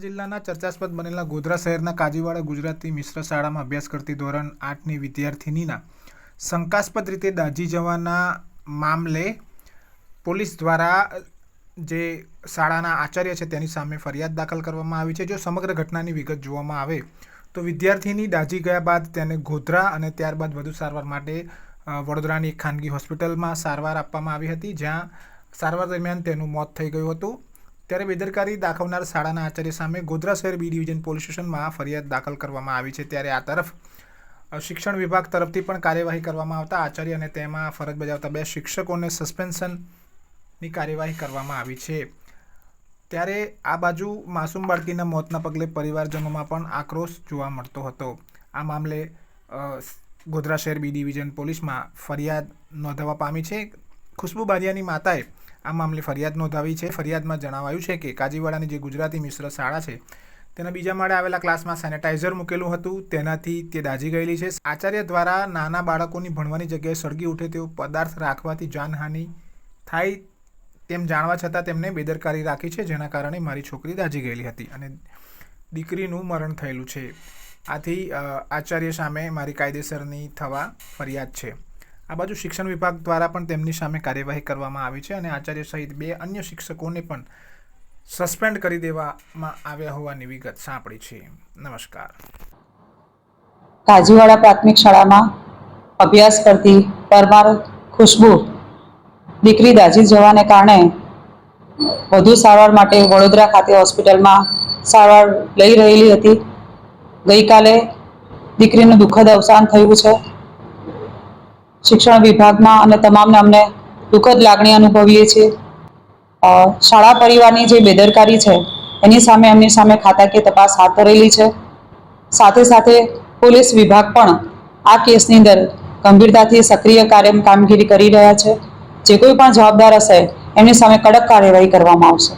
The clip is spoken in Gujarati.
જિલ્લાના ચર્ચાસ્પદ બનેલા ગોધરા શહેરના કાજીવાડા ગુજરાતી મિશ્ર શાળામાં અભ્યાસ કરતી ધોરણ આઠની વિદ્યાર્થિનીના શંકાસ્પદ રીતે દાજી જવાના મામલે પોલીસ દ્વારા જે શાળાના આચાર્ય છે તેની સામે ફરિયાદ દાખલ કરવામાં આવી છે. જો સમગ્ર ઘટનાની વિગત જોવામાં આવે તો વિદ્યાર્થીની દાજી ગયા બાદ તેને ગોધરા અને ત્યારબાદ વધુ સારવાર માટે વડોદરાની એક ખાનગી હોસ્પિટલમાં સારવાર આપવામાં આવી હતી, જ્યાં સારવાર દરમિયાન તેનું મોત થઈ ગયું હતું. ત્યારે બેદરકારી દાખવનાર શાળાના આચાર્ય સામે ગોધરા શહેર બી ડિવિઝન પોલીસ સ્ટેશનમાં ફરિયાદ દાખલ કરવામાં આવી છે. ત્યારે આ તરફ શિક્ષણ વિભાગ તરફથી પણ કાર્યવાહી કરવામાં આવતા આચાર્ય અને તેમાં ફરજ બજાવતા બે શિક્ષકોને સસ્પેન્શનની કાર્યવાહી કરવામાં આવી છે. ત્યારે આ બાજુ માસૂમ બાળકીના મોતના પગલે પરિવારજનોમાં પણ આક્રોશ જોવા મળતો હતો. આ મામલે ગોધરા શહેર બી ડિવિઝન પોલીસમાં ફરિયાદ નોંધાવવા પામી છે. ખુશ્બુ બારિયાની માતાએ આ મામલે ફરિયાદ નોંધાવી છે. ફરિયાદમાં જણાવાયું છે કે કાજીવાડાની જે ગુજરાતી મિશ્ર શાળા છે, તેના બીજા માળે આવેલા ક્લાસમાં સેનેટાઇઝર મૂકેલું હતું. તેનાથી તે દાઝી ગયેલી છે. આચાર્ય દ્વારા નાના બાળકોની ભણવાની જગ્યાએ સળગી ઉઠે તેવો પદાર્થ રાખવાથી જાનહાનિ થાય તેમ જાણવા છતાં તેમને બેદરકારી રાખી છે, જેના કારણે મારી છોકરી દાઝી ગયેલી હતી અને દીકરીનું મરણ થયેલું છે. આથી આચાર્ય સામે મારી કાયદેસરની થવા ફરિયાદ છે. આ બાજુ શિક્ષણ વિભાગ દ્વારા પણ તેમની સામે કાર્યવાહી કરવામાં આવી છે અને આચાર્ય સહિત બે અન્ય શિક્ષકોને પણ સસ્પેન્ડ કરી દેવામાં આવ્યા હોવાની વિગત સાંપડી છે. નમસ્કાર. કાજીવાડા પ્રાથમિક શાળામાં અભ્યાસ કરતી પરમાર ખુશ્બુ દીકરી દાઝી જવાને કારણે વધુ સારવાર માટે વડોદરા ખાતે હોસ્પિટલમાં સારવાર લઈ રહેલી હતી. ગઈકાલે દીકરીનું દુઃખદ અવસાન થયું છે. શિક્ષણ વિભાગમાં અને તમામને અમને દુઃખદ લાગણી અનુભવીએ છીએ. શાળા પરિવારની જે બેદરકારી છે, એની સામે એમની સામે ખાતાકીય તપાસ હાથ ધરેલી છે. સાથે સાથે પોલીસ વિભાગ પણ આ કેસની અંદર ગંભીરતાથી સક્રિય કાર્ય કામગીરી કરી રહ્યા છે. જે કોઈ પણ જવાબદાર હશે, એમની સામે કડક કાર્યવાહી કરવામાં આવશે.